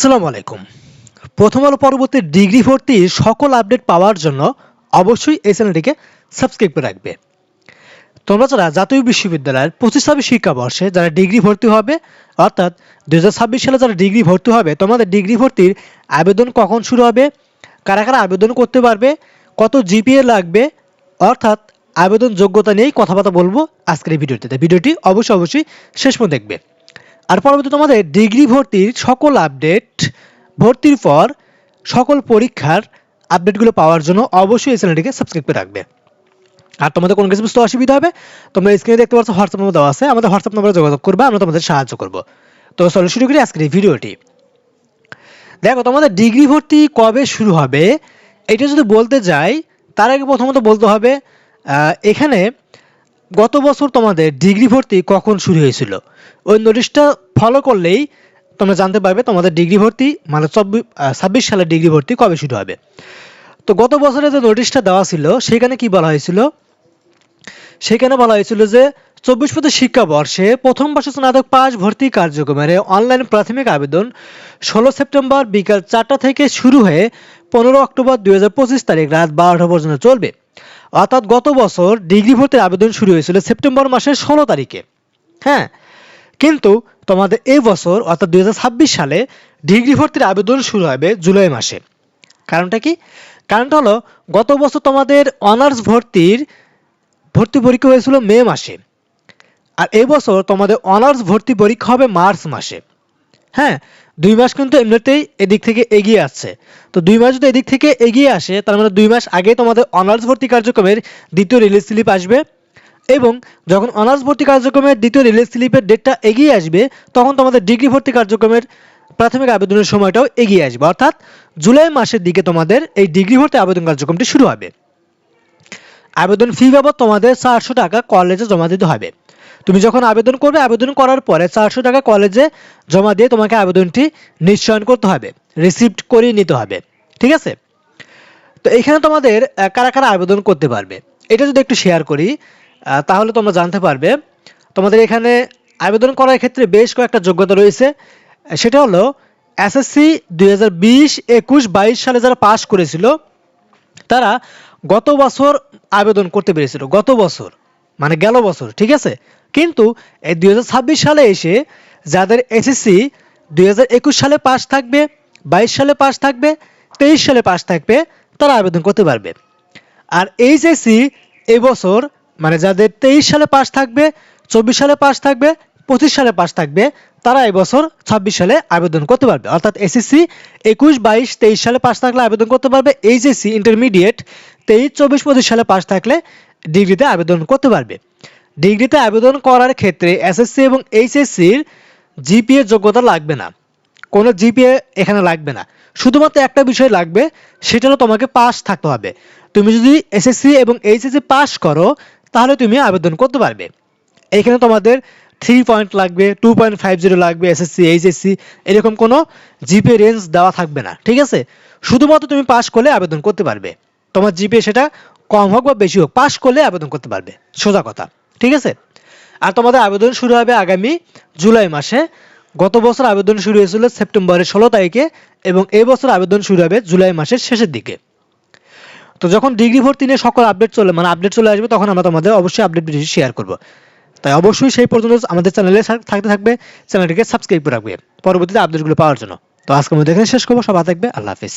আসসালামু আলাইকুম। প্রথম আলো পরবর্তী ডিগ্রি ভর্তির সকল আপডেট পাওয়ার জন্য অবশ্যই এই চ্যানেলটিকে সাবস্ক্রাইব করে রাখবে। তোমরা যারা জাতীয় বিশ্ববিদ্যালয়ের পঁচিশ ছাব্বিশ শিক্ষাবর্ষে যারা ডিগ্রি ভর্তি হবে, অর্থাৎ দু হাজার ছাব্বিশ সালে যারা ডিগ্রি ভর্তি হবে, তোমাদের ডিগ্রি ভর্তির আবেদন কখন শুরু হবে, কারা কারা আবেদন করতে পারবে, কত জিপিএ লাগবে, অর্থাৎ আবেদন যোগ্যতা নিয়েই কথাবার্তা বলব আজকের এই ভিডিওটিতে। ভিডিওটি অবশ্যই অবশ্যই শেষ পর্যন্ত দেখবে। আর পরবর্তী তোমাদের ডিগ্রি ভর্তির সকল আপডেট, ভর্তির পর সকল পরীক্ষার আপডেটগুলো পাওয়ার জন্য অবশ্যই এই চ্যানেলটিকে সাবস্ক্রাইব করে রাখবে। আর তোমাদের কোনো কিছু বুঝতে অসুবিধা হবে, তোমরা স্ক্রিনে দেখতে পাচ্ছ হোয়াটসঅ্যাপ নম্বর দেওয়া আছে, আমাদের হোয়াটসঅ্যাপ নম্বরে যোগাযোগ করবে, আমরা তোমাদের সাহায্য করব। তো চলো শুরু করি আজকের এই ভিডিওটি। দেখো, তোমাদের ডিগ্রি ভর্তি কবে শুরু হবে, এটা যদি বলতে যাই, তার আগে প্রথমত বলতে হবে এখানে গত বছর তোমাদের ডিগ্রি ভর্তি কখন শুরু হয়েছিল? ওই নোটিশটা ফলো করলেই তোমরা জানতে পারবে তোমাদের ডিগ্রি ভর্তি মানে ছাব্বিশ সালের ডিগ্রি ভর্তি কবে শুরু হবে। তো গত বছরে যে নোটিশটা দেওয়া ছিল, সেখানে কি বলা হয়েছিল? সেখানে বলা হয়েছিল যে চব্বিশ পঁচিশ শিক্ষাবর্ষে প্রথম বর্ষে স্নাতক পাস ভর্তি কার্যক্রমের অনলাইন প্রাথমিক আবেদন ষোলো সেপ্টেম্বর বিকাল চারটা থেকে শুরু হয়ে পনেরো অক্টোবর দুই হাজার পঁচিশ তারিখ রাত বারোটা পর্যন্ত চলবে। অর্থাৎ গত বছর ডিগ্রি ভর্তির আবেদন শুরু হয়েছিল সেপ্টেম্বর মাসের ষোলো তারিখে। হ্যাঁ কিন্তু তোমাদের এই বছর, অর্থাৎ দু হাজার ছাব্বিশ সালে, ডিগ্রি ভর্তির আবেদন শুরু হবে জুলাই মাসে। কারণটা কি? কারণটা হলো, গত বছর তোমাদের অনার্স ভর্তির ভর্তি পরীক্ষা হয়েছিল মে মাসে। আর এই বছর তোমাদের অনার্স ভর্তি পরীক্ষা হবে মার্চ মাসে। হ্যাঁ দুই মাস কিন্তু এমনিতেই এদিক থেকে এগিয়ে আসছে। তো দুই মাস যদি এদিক থেকে এগিয়ে আসে, তার মানে দুই মাস আগে তোমাদের অনার্স ভর্তি কার্যক্রমের দ্বিতীয় রিলিজ স্লিপ আসবে এবং যখন অনার্স ভর্তি কার্যক্রমের দ্বিতীয় রিলিজ স্লিপের ডেটটা এগিয়ে আসবে, তখন তোমাদের ডিগ্রি ভর্তি কার্যক্রমের প্রাথমিক আবেদনের সময়টাও এগিয়ে আসবে। অর্থাৎ জুলাই মাসের দিকে তোমাদের এই ডিগ্রি ভর্তি আবেদন কার্যক্রমটি শুরু হবে। আবেদন ফি বাবদ তোমাদের চারশো টাকা কলেজে জমা দিতে হবে। তুমি যখন আবেদন করবে, আবেদন করার পরে চারশো টাকা কলেজে জমা দিয়ে তোমাকে আবেদনটি নিশ্চয়ন করতে হবে রিসিপ্ট করে নিতে হবে, ঠিক আছে? তো এখানে তোমাদের কারা কারা আবেদন করতে পারবে? এটা যদি একটু শেয়ার করি তাহলে তোমরা জানতে পারবে, তোমাদের এখানে আবেদন করার ক্ষেত্রে বেশ কয়েকটা যোগ্যতা রয়েছে। সেটা হলো এসএসসি দুই হাজার বিশ একুশ বাইশ সালে যারা পাশ করেছিল, তারা গত বছর আবেদন করতে পেরেছিল, গত বছর। মানে গেল বছর, ঠিক আছে? কিন্তু এই দুই হাজার ছাব্বিশ সালে এসে যাদের এসএসসি দুই হাজার একুশ সালে পাস থাকবে, বাইশ সালে পাস থাকবে, তেইশ সালে পাস থাকবে, তারা আবেদন করতে পারবে। আর এইচএসসি এবছর মানে যাদের তেইশ সালে পাস থাকবে, চব্বিশ সালে পাস থাকবে, পঁচিশ সালে পাস থাকবে, তারা এবছর ছাব্বিশ সালে আবেদন করতে পারবে। অর্থাৎ এসএসসি একুশ, বাইশ, তেইশ সালে পাস থাকলে আবেদন করতে পারবে এইচএসসি ইন্টারমিডিয়েট তেইশ, চব্বিশ, পঁচিশ সালে পাস থাকলে ডিগ্রিতে আবেদন করতে পারবে। ডিগ্রিতে আবেদন করার ক্ষেত্রে এসএসসি এবং এইচএসসির জিপিএ যোগ্যতা লাগবে না। কোনো জিপিএ এখানে লাগবে না। শুধুমাত্র একটা বিষয় লাগবে, সেটা হলো তোমাকে পাস থাকতে হবে। তুমি যদি এসএসসি এবং এইচএসসি পাস করো, তাহলে তুমি আবেদন করতে পারবে। এখানে তোমাদের থ্রি পয়েন্ট লাগবে টু পয়েন্ট ফাইভ জিরো লাগবে এসএসসি এইচএসসি এরকম কোনো জিপে রেঞ্জ দেওয়া থাকবে না, ঠিক আছে? শুধুমাত্র তুমি পাস করলে আবেদন করতে পারবে। তোমার জিপে সেটা কম হোক বা বেশি হোক পাস করলে আবেদন করতে পারবে। সোজা কথা, ঠিক আছে? আর তোমাদের আবেদন শুরু হবে আগামী জুলাই মাসে। গত বছর আবেদন শুরু হয়েছিল সেপ্টেম্বরের ষোলো তারিখে এবং এই বছর আবেদন শুরু হবে জুলাই মাসের শেষের দিকে। তো যখন ডিগ্রি ভর্তি নিয়ে সকল আপডেট চলে মানে আপডেট চলে আসবে, তখন আমরা তোমাদের অবশ্যই আপডেট ভিডিও শেয়ার করব। তাই অবশ্যই সেই পর্যন্ত আমাদের চ্যানেলে থাকতে থাকবে চ্যানেলটিকে সাবস্ক্রাইব করে রাখবে, পরবর্তীতে আপডেটগুলো পাওয়ার জন্য। তো আজকের মধ্যে এখানে শেষ করব, সবাই থাকবে, আল্লাহ হাফিজ।